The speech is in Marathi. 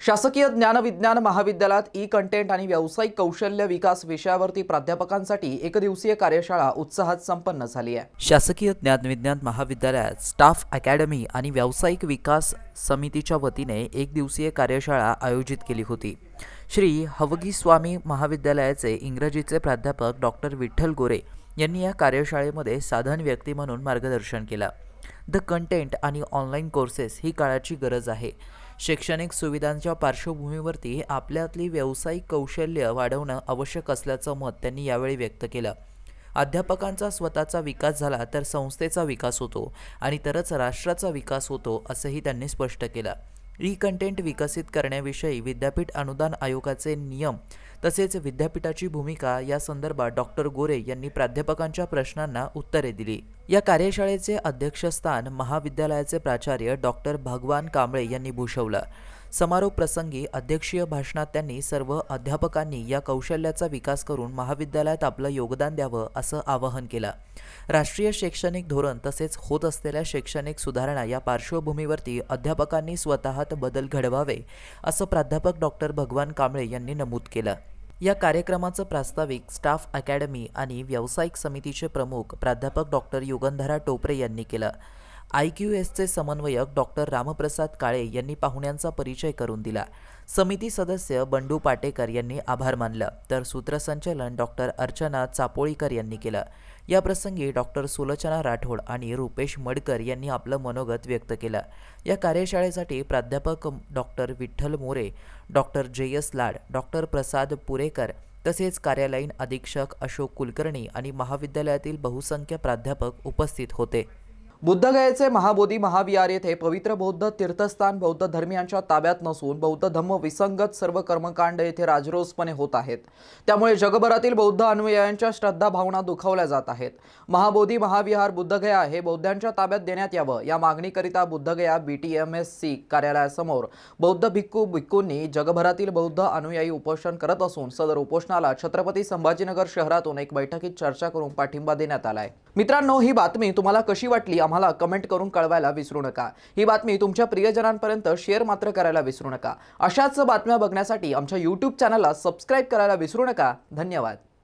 शासकीय ज्ञानविज्ञान महाविद्यालयात ई कंटेंट आणि व्यावसायिक कौशल्य विकास विषयावरती प्राध्यापकांसाठी एकदिवसीय कार्यशाळा उत्साहात संपन्न झाली आहे. शासकीय ज्ञानविज्ञान महाविद्यालयात स्टाफ अकॅडमी आणि व्यावसायिक विकास समितीच्या वतीने एक दिवसीय कार्यशाळा आयोजित केली होती. श्री हवगी स्वामी महाविद्यालयाचे इंग्रजीचे प्राध्यापक डॉक्टर विठ्ठल गोरे यांनी या कार्यशाळेमध्ये साधन व्यक्ती म्हणून मार्गदर्शन केलं. द कंटेंट आणि ऑनलाईन कोर्सेस ही काळाची गरज आहे. शैक्षणिक सुविधांच्या पार्श्वभूमीवरती आपल्यातली व्यावसायिक कौशल्य वाढवणं आवश्यक असल्याचं मत त्यांनी यावेळी व्यक्त केलं. अध्यापकांचा स्वतःचा विकास झाला तर संस्थेचा विकास होतो आणि तरच राष्ट्राचा विकास होतो असंही त्यांनी स्पष्ट केलं. ई कंटेंट विकसित करण्याविषयी विद्यापीठ अनुदान आयोगाचे नियम तसेच विद्यापीठाची भूमिका या संदर्भात डॉक्टर गोरे यांनी प्राध्यापकांच्या प्रश्नांना उत्तरे दिली. या कार्यशाळेचे अध्यक्षस्थान महाविद्यालयाचे प्राचार्य डॉक्टर भगवान कांबळे यांनी भूषवलं. समारोप प्रसंगी अध्यक्षीय भाषणात त्यांनी सर्व अध्यापकांनी या कौशल्याचा विकास करून महाविद्यालयात आपलं योगदान द्यावं असं आवाहन केलं. राष्ट्रीय शैक्षणिक धोरण तसेच होत असलेल्या शैक्षणिक सुधारणा या पार्श्वभूमीवरती अध्यापकांनी स्वतःत बदल घडवावे असं प्राध्यापक डॉक्टर भगवान कांबळे यांनी नमूद केलं. या कार्यक्रमाचं प्रास्ताविक स्टाफ अकॅडमी आणि व्यावसायिक समितीचे प्रमुख प्राध्यापक डॉक्टर युगंधरा टोपरे यांनी केलं. आय क्यू एसचे समन्वयक डॉक्टर रामप्रसाद काळे यांनी पाहुण्यांचा परिचय करून दिला. समिती सदस्य बंडू पाटेकर यांनी आभार मानलं. तर सूत्रसंचालन डॉक्टर अर्चना चापोळीकर यांनी केलं. या प्रसंगी डॉक्टर सुलोचना राठोड आणि रुपेश मडकर यांनी आपलं मनोगत व्यक्त केलं. या कार्यशाळेसाठी प्राध्यापक doctor Vitthal More doctor J S Lad doctor Prasad Purekar तसेच कार्यालयीन अधीक्षक अशोक कुलकर्णी आणि महाविद्यालयातील बहुसंख्य प्राध्यापक उपस्थित होते. बुद्धगयेचे महाबोधी महाविहार येथे पवित्र बौद्ध तीर्थस्थान बौद्ध धर्मियांच्या ताब्यात नसून बौद्ध धम्म विसंगत सर्व कर्मकांड येथे राजरोसपणे होत आहेत. त्यामुळे जगभरातील बौद्ध अनुयायांच्या श्रद्धा भावना दुखावल्या जात आहेत. महाबोधी महाविहार बुद्धगया हे बौद्धांच्या ताब्यात देण्यात यावं या मागणीकरिता Bodhgaya B T M S C कार्यालयासमोर बौद्ध भिक्खू भिक्खूंनी जगभरातील बौद्ध अनुयायी उपोषण करत असून सदर उपोषणाला छत्रपती संभाजीनगर शहरातून एक बैठकीत चर्चा करून पाठिंबा देण्यात आलाय. मित्रांनो ही बातमी तुम्हाला कशी वाटली? आम्हाला कमेंट करून कळवायला विसरू नका. ही बातमी तुमच्या प्रियजनांपर्यंत शेअर मात्र करायला विसरू नका. अशाच बातम्या बघण्यासाठी आमच्या यूट्यूब चॅनलला सबस्क्राईब करायला विसरू नका. धन्यवाद.